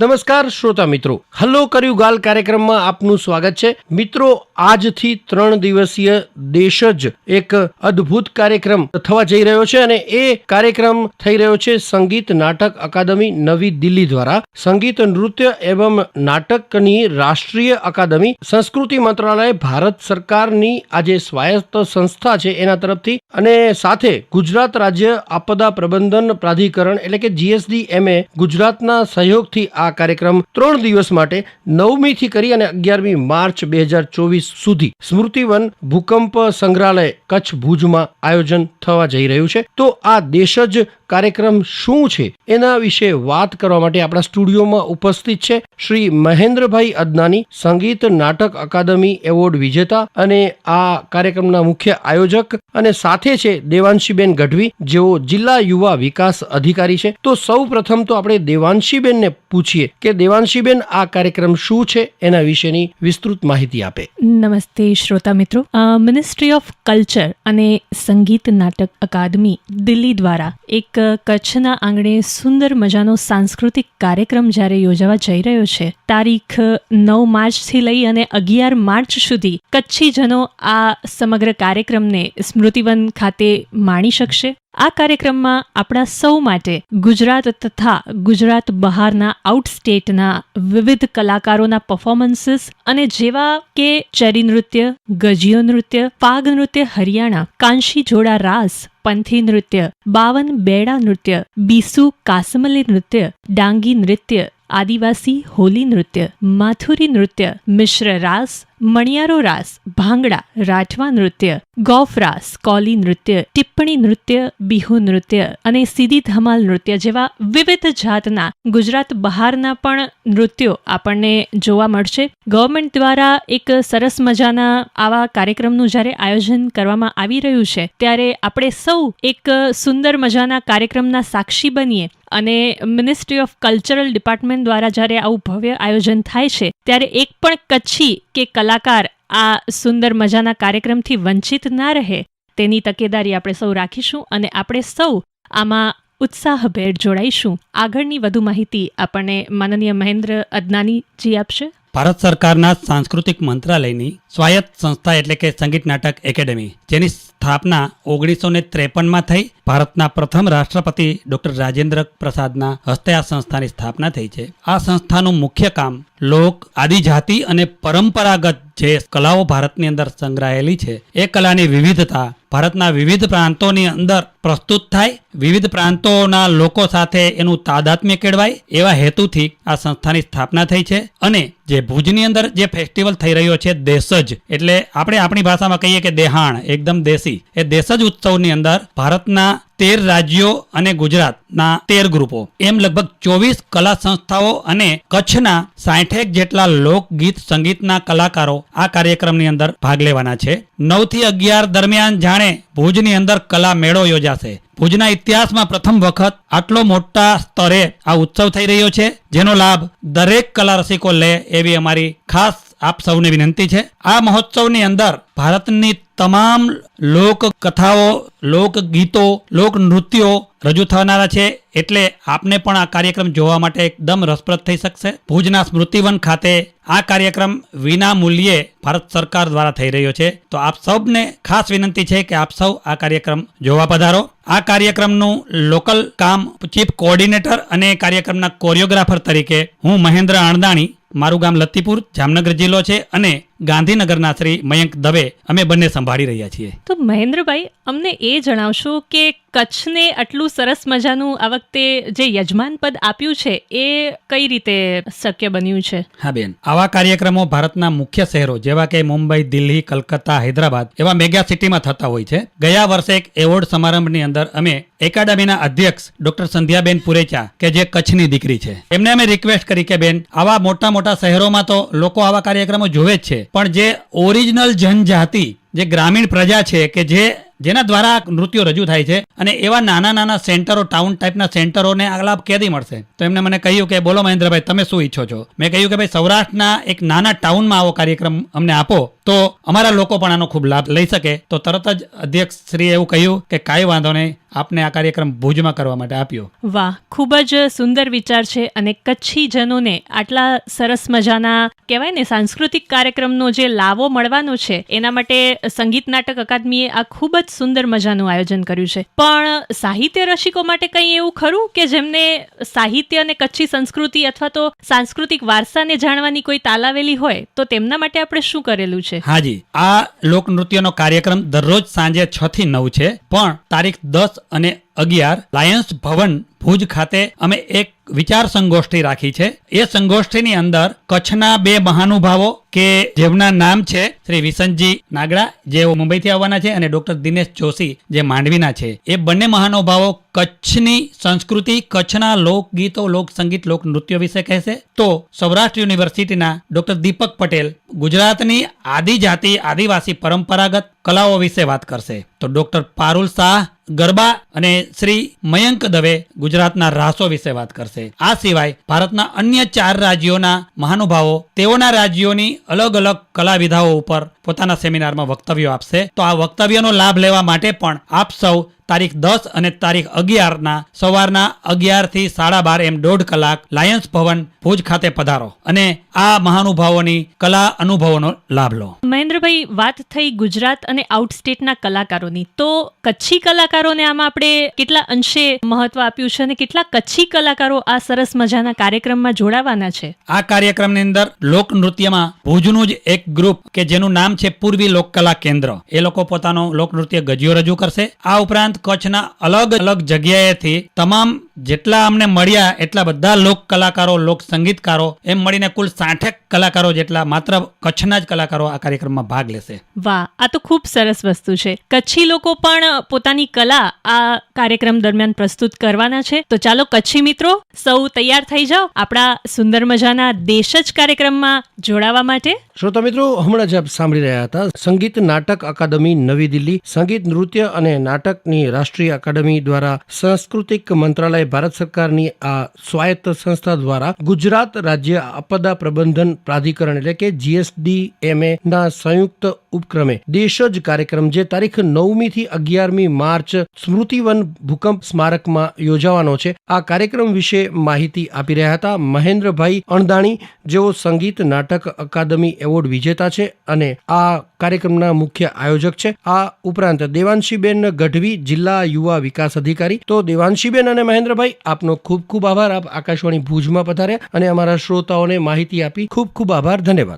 નમસ્કાર શ્રોતા મિત્રો. હલો કર્યું ગાલ કાર્યક્રમમાં આપનું સ્વાગત છે. મિત્રો, આજથી ત્રણ દિવસીય દેશ જ એક અદ્ભુત કાર્યક્રમ થવા જઈ રહ્યો છે અને એ કાર્યક્રમ થઈ રહ્યો છે સંગીત નાટક અકાદમી નવી દિલ્હી દ્વારા. સંગીત નૃત્ય એવં નાટકની રાષ્ટ્રીય અકાદમી. સંસ્કૃતિ મંત્રાલય ભારત સરકારની આ જે સ્વાયત્ત સંસ્થા છે એના તરફથી અને સાથે ગુજરાત રાજ્ય આપદા પ્રબંધન પ્રાધિકરણ એટલે કે જીએસડી એમએ ગુજરાતના સહયોગથી આ કાર્યક્રમ ત્રણ દિવસ માટે નવમી થી કરી અને અગિયારમી માર્ચ બે હજાર ચોવીસ સુધી સ્મૃતિવન ભૂકંપ સંગ્રહાલય કચ્છ ભુજમાં આયોજન થવા જઈ રહ્યું છે. તો આ દેશ જ કાર્યક્રમ શું છે એના વિશે વાત કરવા માટે આપણા સ્ટુડિયોમાં ઉપસ્થિત છે શ્રી મહેન્દ્રભાઈ અદનાની સંગીત નાટક અકાદમી એવોર્ડ વિજેતા અને આ કાર્યક્રમના મુખ્ય આયોજક અને સાથે છે દેવાંશીબેન ગઢવી જેઓ જિલ્લા યુવા વિકાસ અધિકારી છે. તો સૌ પ્રથમ તો આપણે દેવાંશીબેનને પૂછીએ કે દેવાંશીબેન આ કાર્યક્રમ શું છે એના વિશેની વિસ્તૃત માહિતી આપે. નમસ્તે શ્રોતા મિત્રો. મિનિસ્ટ્રી ઓફ કલ્ચર અને સંગીત નાટક અકાદમી દિલ્હી દ્વારા એક કચ્છના આંગણે સુંદર મજાનો સાંસ્કૃતિક કાર્યક્રમ જ્યારે યોજાવા જઈ રહ્યો છે, તારીખ નવ માર્ચથી લઈ અને અગિયાર માર્ચ સુધી કચ્છીજનો આ સમગ્ર કાર્યક્રમને સ્મૃતિવન ખાતે માણી શકશે. આ કાર્યક્રમમાં આપણા સૌ માટે ગુજરાત તથા ગુજરાત બહારના આઉટ સ્ટેટના વિવિધ કલાકારોના પરફોર્મન્સીસ અને જેવા કે ચરી નૃત્ય, ગજીયો નૃત્ય, પાગ નૃત્ય, હરિયાણા, કાંશી જોડા રાસ, પંથી નૃત્ય, બાવન બેડા નૃત્ય, બીસુ કાસમલી નૃત્ય, ડાંગી નૃત્ય, આદિવાસી હોલી નૃત્ય, માથુરી નૃત્ય, મિશ્ર રાસ મણિયારો રાસ, ભાંગડા, રાઠવા નૃત્ય, ગોફ રાસ, કોલી નૃત્ય, ટિપ્પણી નૃત્ય, બિહુ નૃત્ય અને સીધી ધમાલ નૃત્ય જેવા વિવિધ જાતના ગુજરાત બહારના પણ નૃત્યો આપણને જોવા મળશે. ગવર્મેન્ટ દ્વારા એક સરસ મજાના આવા કાર્યક્રમનું જ્યારે આયોજન કરવામાં આવી રહ્યું છે, ત્યારે આપણે સૌ એક સુંદર મજાના કાર્યક્રમના સાક્ષી બનીએ અને મિનિસ્ટ્રી ઓફ કલ્ચરલ ડિપાર્ટમેન્ટ દ્વારા જ્યારે આવું ભવ્ય આયોજન થાય છે, ત્યારે એક પણ કચ્છી કે કલાકાર આ સુંદર મજાના કાર્યક્રમથી વંચિત ના રહે તેની તકેદારી આપણે સૌ રાખીશું અને આપણે સૌ આમાં ઉત્સાહભેર જોડાઈશું. આગળની વધુ માહિતી આપણને માનનીય મહેન્દ્ર અદનાનીજી આપશે. ભારત સરકારના સાંસ્કૃતિક મંત્રાલયની સ્વાયત્ત સંસ્થા એટલે કે સંગીત નાટક એકેડેમી, જેની સ્થાપના ઓગણીસો ને ત્રેપનમાં થઈ. ભારતના પ્રથમ રાષ્ટ્રપતિ ડોક્ટર રાજેન્દ્ર પ્રસાદના હસ્તે આ સંસ્થાની સ્થાપના થઈ છે. આ સંસ્થાનું મુખ્ય કામ લોક, આદિજાતિ અને પરંપરાગત જે કલાઓ ભારતની અંદર સંગ્રહાયેલી છે, એ કલાની વિવિધતા ભારતના વિવિધ પ્રાંતોની અંદર પ્રસ્તુત થાય. વિવિધ પ્રાંતોના લોકો સાથે એનું તાદાત્મ્ય કેળવાય, એવા હેતુથી આ સંસ્થાની સ્થાપના થઈ છે. અને જે ભુજની અંદર જે ફેસ્ટિવલ થઈ રહ્યો છે દેશજ, એટલે આપણે આપણી ભાષામાં કહીએ કે દેહાણ, એકદમ દેશી. એ દેશજ ઉત્સવની અંદર ભારતના તેર રાજ્યો અને ગુજરાતના તેર ગ્રુપો. એમ લગભગ ચોવીસ કલા સંસ્થાઓ અને કચ્છના સાઠેક જેટલા લોકગીત સંગીતના કલાકારો આ કાર્યક્રમની અંદર ભાગ લેવાના છે. નવથી અગિયાર દરમિયાન જાણે ભુજની અંદર કલા મેળો યોજાશે. ભુજના ઇતિહાસમાં પ્રથમ વખત આટલો મોટા સ્તરે આ ઉત્સવ થઈ રહ્યો છે, જેનો લાભ દરેક કલા રસિકો લે એવી અમારી ખાસ આપ સૌને વિનંતી છે. આ મહોત્સવની અંદર ભારતની તમામ લોક કથાઓ લોકગીતો લોક નૃત્યો રજૂ થનારા છે. એટલે આપને પણ આ કાર્યક્રમ જોવા માટે એકદમ રસપ્રદ થઈ શકશે. ભુજના સ્મૃતિવન ખાતે આ કાર્યક્રમ વિના મૂલ્યે ભારત સરકાર દ્વારા થઈ રહ્યો છે. તો આપ સૌને ખાસ વિનંતી છે કે આપ સૌ આ કાર્યક્રમ જોવા પધારો. આ કાર્યક્રમનું લોકલ કામ ચીફ કોઓર્ડિનેટર અને કાર્યક્રમના કોરિયોગ્રાફર તરીકે હું મહેન્દ્ર અણદાણી મારું ગામ લતીપુર, જામનગર જિલ્લો છે અને ગાંધીનગરના શ્રી મયંક દવે અમે બંને સંભાળી રહ્યા છીએ. તો મહેન્દ્રભાઈ અમને એ જણાવશો કે કચ્છને આટલું સરસ મજાનું આ વખતે જે યજમાન પદ આપ્યું છે એ કઈ રીતે શક્ય બન્યું છે? હા બેન. આવા કાર્યક્રમો ભારતના મુખ્ય શહેરો જેવા કે મુંબઈ દિલ્હી કલકત્તા હૈદરાબાદ એવા મેગા સિટીમાં થતા હોય છે. ગયા વર્ષે એક એવોર્ડ સમારંભની અંદર અમે એકાડેમીના અધ્યક્ષ ડોક્ટર સંધ્યાબેન પુરેચા કે જે કચ્છની દીકરી છે એમને અમે રિક્વેસ્ટ કરી કે બેન આવા મોટા મોટા શહેરોમાં તો લોકો આવા કાર્યક્રમો જોવે જ છે. પણ જે ઓરિજિનલ જનજાતિ જે ગ્રામીણ પ્રજા છે કે જે જેના દ્વારા નૃત્યો રજૂ થાય છે અને એવા નાના નાના સેન્ટરો, ટાઉન ટાઈપના સેન્ટરોને આ લાભ ક્યાંથી મળશે. તો એમને મને કહ્યું કે, બોલો મહેન્દ્રભાઈ, તમે શું ઈચ્છો છો? મેં કહ્યું કે, ભાઈ, સૌરાષ્ટ્રના એક નાના ટાઉનમાં આવો કાર્યક્રમ અમને આપો. તો અમારા લોકો પણ આનો ખૂબ લાભ લઈ શકે. તો તરત જ અધ્યક્ષ શ્રી એવું કહ્યું કે, કાંઈ વાંધો નહીં, આપને આ કાર્યક્રમ ભુજમાં કરવા માટે આપ્યો. વાહ, ખૂબ જ સુંદર વિચાર છે અને કચ્છી જનોને આટલા સરસ મજાના, કહેવાય ને, સાંસ્કૃતિક કાર્યક્રમનો જે લાવો મળવાનો છે, એના માટે સંગીત નાટક અકાદમીએ આ ખૂબ જ સુંદર મજાનું આયોજન કર્યું છે. પણ સાહિત્ય રસિકો માટે કંઈ એવું ખરું કે જેમને સાહિત્ય અને કચ્છી સંસ્કૃતિ અથવા તો સાંસ્કૃતિક વારસાને જાણવાની કોઈ તાલાવેલી હોય, તો તેમના માટે આપણે શું કરેલું છે? હાજી, આ લોકનૃત્યનો કાર્યક્રમ દરરોજ સાંજે છ થી નવ છે, પણ તારીખ દસ અને અગિયાર લાયન્સ ભવન ભુજ ખાતે અમે એક વિચાર સંગોષ્ઠી રાખી છે. એ સંગોષ્ઠીની અંદર કચ્છના બે મહાનુભાવો કે જેમના નામ છે શ્રી વિસનજી નાગડા, જે મુંબઈથી આવવાના છે, અને ડોક્ટર દિનેશ જોશી, જે માંડવીના છે. એ બંને મહાનુભાવો કચ્છની સંસ્કૃતિ, કચ્છના લોકગીતો, લોકસંગીત, લોકનૃત્યો લોક નૃત્ય વિશે કહેશે. તો સૌરાષ્ટ્ર યુનિવર્સિટીના ડોક્ટર દીપક પટેલ ગુજરાતની આદિજાતિ, આદિવાસી પરંપરાગત કલાઓ વિશે વાત કરશે. તો ડોક્ટર પારુલ શાહ ગરબા અને શ્રી મયંક દવે ગુજરાતના રાસો વિશે વાત કરશે. આ સિવાય ભારતના અન્ય ચાર રાજ્યોના મહાનુભાવો તેઓના રાજ્યોની અલગ અલગ કલાવિધાઓ ઉપર પોતાના સેમિનારમાં વક્તવ્યો આપશે. તો આ વક્તવ્યનો લાભ લેવા માટે પણ આપ સૌ તારીખ દસ અને તારીખ અગિયારના સવારના અગિયારથી સાડા બાર એમ દોઢ કલાક લાયન્સ ભવન ભુજ ખાતે પધારો અને આ મહાનુભાવોની કલા અનુભવોનો લાભ લો. મહેન્દ્રભાઈ વાત થઈ ગુજરાત અને આઉટસ્ટેટના કલાકારોની. તો કચ્છી કલાકારોને આમાં આપણે કેટલા અંશે મહત્વ આપ્યું છે અને કેટલા કચ્છી કલાકારો આ સરસ મજાના કાર્યક્રમમાં જોડાવાના છે? આ કાર્યક્રમની અંદર લોક નૃત્યમાં ભુજનું જ એક ગ્રુપ કે જેનું નામ છે પૂર્વી લોકકલા કેન્દ્ર. એ લોકો પોતાનો લોક નૃત્ય ગજિયો રજૂ કરશે. આ ઉપરાંત કચ્છના અલગ અલગ જગ્યાએથી તમામ જેટલા અમને મળ્યા એટલા બધા લોક કલાકારો, લોક સંગીતકારો, એમ મળીને કુલ સાઠેક કલાકારો જેટલા માત્ર કચ્છના જ કલાકારો આ કાર્યક્રમમાં ભાગ લેશે. વાહ, આ તો ખૂબ સરસ વસ્તુ છે. કચ્છી લોકો પણ પોતાની કલા આ કાર્યક્રમ દરમિયાન પ્રસ્તુત કરવાના છે. તો ચાલો કચ્છી મિત્રો, સૌ તૈયાર થઈ જાઓ આપણા સુંદર મજાના દેશ જ કાર્યક્રમમાં જોડાવા માટે. શ્રોતા મિત્રો, હમણાં જ આપ સાંભળી રહ્યા હતા, સંગીત નાટક અકાદમી નવી દિલ્હી, સંગીત નૃત્ય અને નાટકની રાષ્ટ્રીય અકાદમી દ્વારા સાંસ્કૃતિક મંત્રાલય, ભારત સરકારની આ સ્વાયત્ત સંસ્થા દ્વારા ગુજરાત રાજ્ય આપદા પ્રબંધન પ્રાધિકરણ એટલે કે જીએસડીએમએ ના સંયુક્ત ઉપક્રમે દેશ જ કાર્યક્રમ જે તારીખ નવમી થી અગિયારમી માર્ચ સ્મૃતિવન ભૂકંપ સ્મારકમાં યોજાવાનો છે. આ કાર્યક્રમ વિશે માહિતી આપી રહ્યા હતા મહેન્દ્રભાઈ અણદાણી, જેઓ સંગીત નાટક અકાદમી એવોર્ડ વિજેતા છે અને આ કાર્યક્રમના મુખ્ય આયોજક છે. આ ઉપરાંત દેવાંશીબેન ગઢવી, જિલ્લા યુવા વિકાસ અધિકારી. તો દેવાંશીબેન અને મહેન્દ્રભાઈ, આપનો ખૂબ ખૂબ આભાર. આપ આકાશવાણી ભુજમાં પધાર્યા અને અમારા શ્રોતાઓને માહિતી આપી ખૂબ ખૂબ આભાર. ધન્યવાદ.